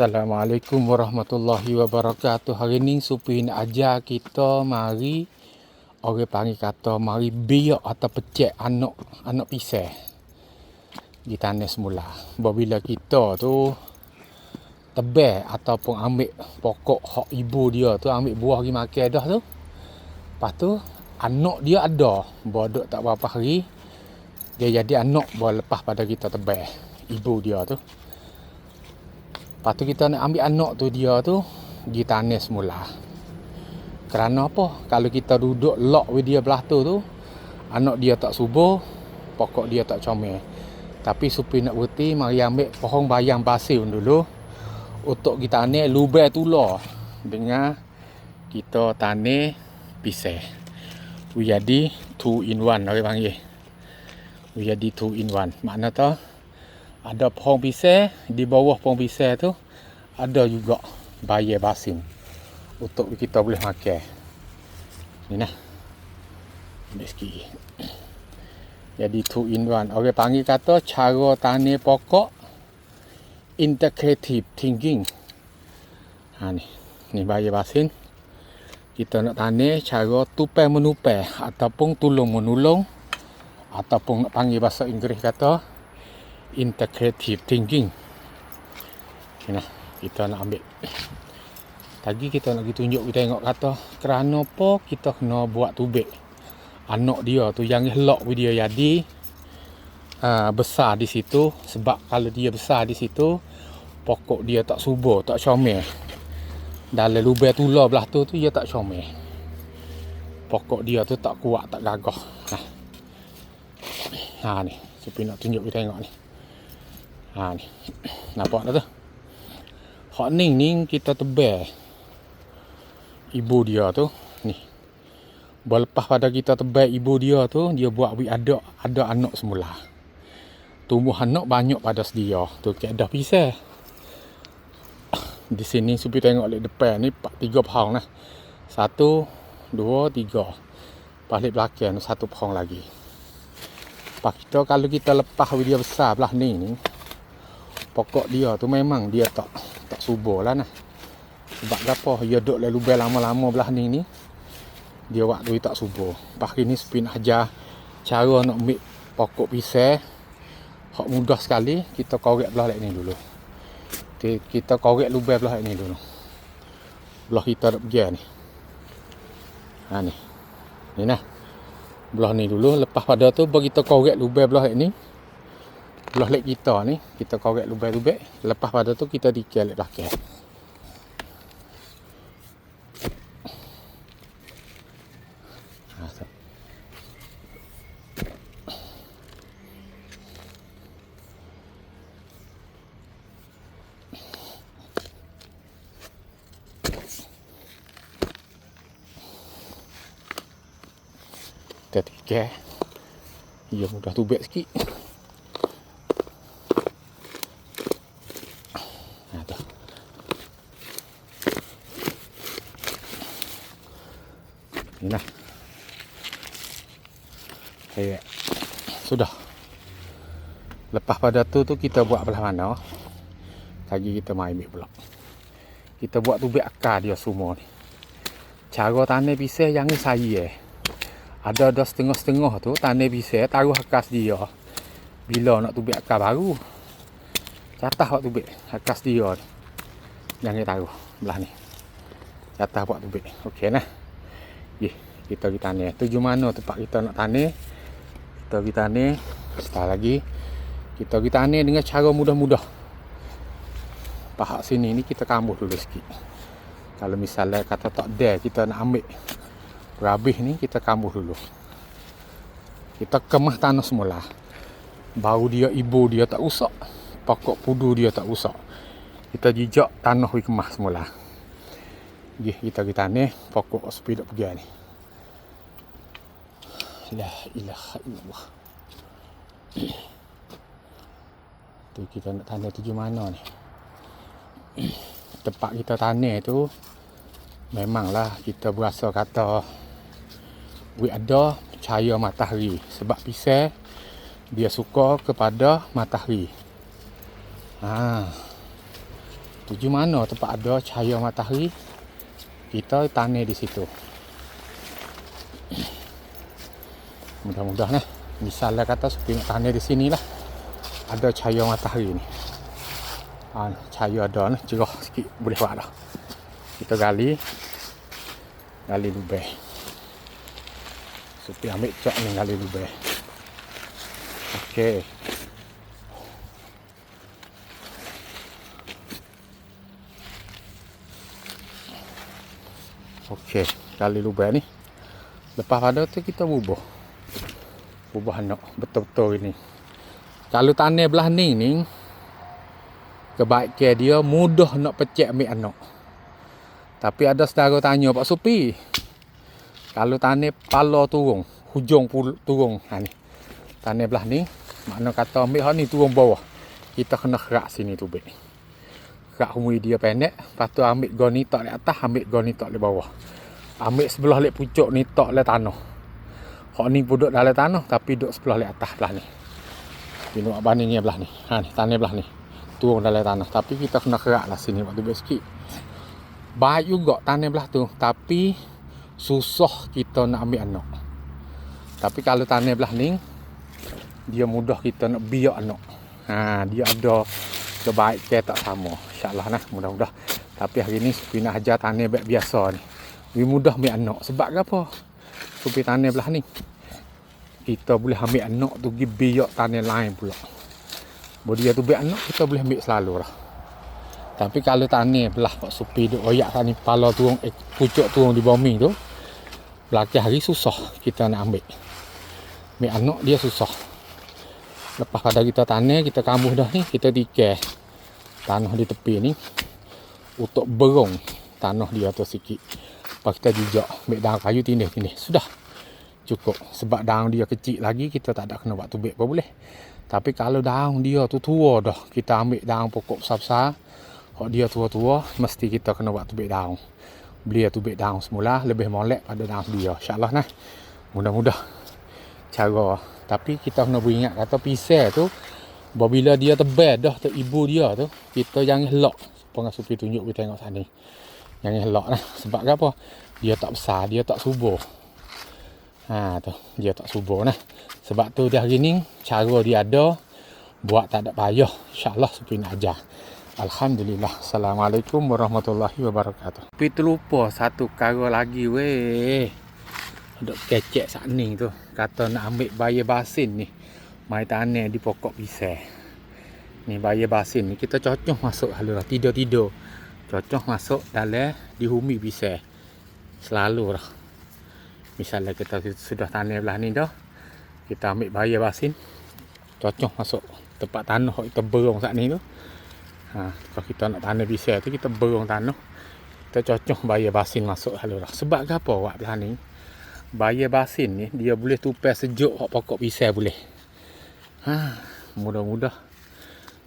Assalamualaikum warahmatullahi wabarakatuh. Hari ni Supi nak ajar kita mari orang panggil kata mari biak atau pecek anak anak pisang di tanah semula. Bila kita tu tebel ataupun ambil pokok hak ibu dia tu ambil buah pergi makan dah tu. Lepas tu anak dia ada bodoh tak berapa hari dia jadi anak boleh lepas pada kita tebel ibu dia tu. Lepas tu kita nak ambil anak tu dia tu di tanah semula. Kerana apa? Kalau kita duduk lock with dia belah tu tu, anak dia tak subur, pokok dia tak comel. Tapi supi nak berhenti, mari ambil pohon bayang basih dulu. Untuk kita tanah lubang tular dengan kita tanah pisang. We jadi two in one orang panggil. We jadi two in one. Makna tu ada pohon pisang di bawah pohon pisang tu ada juga bayar basin untuk kita boleh makan. Ni nah. Ambil sikit. Jadi two in one orang panggil kata cara tanam pokok integrative thinking. Ha ni. Ni bayar basin. Kita nak tanam cara tupai menupai ataupun tolong menolong ataupun nak panggil bahasa Inggeris kata integrative thinking. Nah, kita nak ambil. Tadi kita nak pergi tunjuk kita tengok kata kerana apa kita kena buat tubik. Anak dia tu yang lock dia jadi uh, besar di situ sebab kalau dia besar di situ pokok dia tak subur, tak comel. Dalam lubang tular belah tu tu dia tak comel. Pokok dia tu tak kuat, tak gagah. Nah. Ha ni, supaya nak tunjuk kita tengok ni. Ha ni. Nampak tak tu? Hak ni ni kita tebel. Ibu dia tu ni. Berlepas pada kita tebel ibu dia tu, dia buat wi ada ada anak semula. Tumbuh anak banyak pada sedia. Tu kayak dah pisah. Di sini supi tengok lek depan ni pak tiga pohon lah. Satu, dua, tiga. Balik belakang satu pohon lagi. Pak kita kalau kita lepas dia besar belah ni ni, pokok dia tu memang dia tak tak subur lah nah. Sebab apa dia duduk lalu lubang lama-lama belah ni ni. Dia waktu tak subur. Lepas ni spin ajar cara nak ambil pokok pisang. Hak mudah sekali kita korek belah ni dulu. Kita korek lubang belah ni dulu. Belah kita nak pergi ni. Ha ni. Ni nah. Belah ni dulu lepas pada tu bagi kita korek lubang belah ni belah lek kita ni kita korek lubang-lubang lepas pada tu kita dikir lek belakang. Kita dikir ia mudah tubek sikit Inilah. Okay. Sudah. Lepas pada tu tu kita buat belah mana? Lagi kita main ambil pula. Kita buat tubik akar dia semua ni. Cara tanam pisang yang ni saya eh. Ada ada setengah-setengah tu tanam pisang taruh akas dia. Bila nak tubik akar baru. Catah buat tubik akas dia ni. Yang ni taruh belah ni. Catah buat tubik. Okey nah. Kita pergi tanah. Tuju mana tempat kita nak tanah. Kita pergi tanah. Setelah lagi. Kita pergi tanah dengan cara mudah-mudah. Pahak sini ni kita kambuh dulu sikit. Kalau misalnya kata tak ada kita nak ambil. Rabih ni kita kambuh dulu. Kita kemah tanah semula. Bau dia, ibu dia tak usah. Pokok pudu dia tak usah. Kita jijak tanah kemah semula. Gih kita kita ni pokok speed pergi ni. La ilaha illallah. Tu kita nak tanya tuju mana ni. Tempat kita tanah tu memanglah kita berasa kata we ada cahaya matahari sebab pisang dia suka kepada matahari. Ha. tuju mana tempat ada cahaya matahari kita tanam di situ mudah-mudahan lah misalnya kata supaya nak tanam di sini lah. Ada cahaya matahari ni. Ha, cahaya ada ni cerah sikit boleh buat dah. Kita gali. Gali lubang. Supaya ambil cak ni gali lubang. Okey. Okey, gali lubang ni. Lepas pada tu kita bubuh. Bubuh anak betul-betul ini. Kalau tanah belah ni ni kebaikan dia mudah nak pecek ambil anak. Tapi ada saudara tanya Pak Supi. Kalau tanah pala turun, hujung pul turun ha ni. Tanah belah ni makna kata ambil hak ni turun bawah. Kita kena kerak sini tu baik kat humui dia pendek lepas tu ambil gol ni tak di atas ambil gol ni tak di bawah ambil sebelah lek pucuk ni tak le tanah hak ni pun duduk dalam tanah tapi duduk sebelah lek atas belah ni buat banding ni belah ni ha ni tanah belah ni turun dalam tanah tapi kita kena kerak lah sini waktu baik sikit baik juga tanah belah tu tapi susah kita nak ambil anak tapi kalau tanah belah ni dia mudah kita nak biak anak ha dia ada kebaikan tak sama InsyaAllah nah mudah-mudah. Tapi hari ni Supi nak ajar tanah biasa ni. Lebih mudah ambil anak. Sebab apa? Supi tanah belah ni. Kita boleh ambil anak tu pergi biak tanah lain pula. Boleh dia tu anak kita boleh ambil selalu lah. Tapi kalau tanah belah Pak Supi duk oyak tani pala turun eh, pucuk turun di bumi tu. Belakang hari susah kita nak ambil. Ambil anak dia susah. Lepas pada kita tanah, kita kambuh dah ni, kita tikar tanah di tepi ni untuk berong tanah di atas sikit lepas kita jejak ambil daun kayu tindih-tindih sudah. Cukup. Sebab daun dia kecil lagi kita tak ada kena buat tubik pun boleh. Tapi kalau daun dia tu tua dah kita ambil daun pokok besar-besar kalau dia tua-tua mesti kita kena buat tubik daun. Beli tubik daun semula lebih molek pada daun dia. insyaAllah nah. Mudah-mudah cara. Tapi kita kena beringat kata pisau tu Bila dia tebal dah tu ibu dia tu, kita jangan helak. Pengasupi tunjuk kita tengok sana. Jangan helak lah. Sebab apa? Dia tak besar, dia tak subur. Ha tu, dia tak subur nah. Sebab tu dia hari ni cara dia ada buat tak ada payah. Insya-Allah supi nak ajar. Alhamdulillah. Assalamualaikum warahmatullahi wabarakatuh. Tapi terlupa satu perkara lagi weh. Dok kecek sat ni tu. Kata nak ambil bayar basin ni mai tanah di pokok pisang. Ni bayar basin ni kita cocok masuk halu lah tidur-tidur. Cocok masuk dalam di humi pisang. Selalu lah. Misalnya kita sudah tanah belah ni dah. Kita ambil bayar basin. Cocok masuk tempat tanah kita berong saat ni tu. Ha, kalau kita nak tanah pisang tu kita berong tanah. Kita cocok bayar basin masuk halu lah. Sebab apa buat belah ni? Bayar basin ni dia boleh tupas sejuk pokok pisang boleh. Ha, mudah-mudah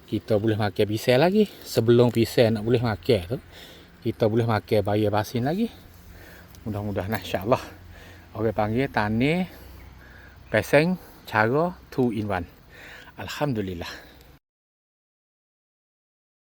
kita boleh makan pisang lagi. Sebelum pisang nak boleh makan tu, kita boleh makan bayar basin lagi. Mudah-mudahan insya-Allah. Orang panggil tani peseng cara 2 in 1. Alhamdulillah.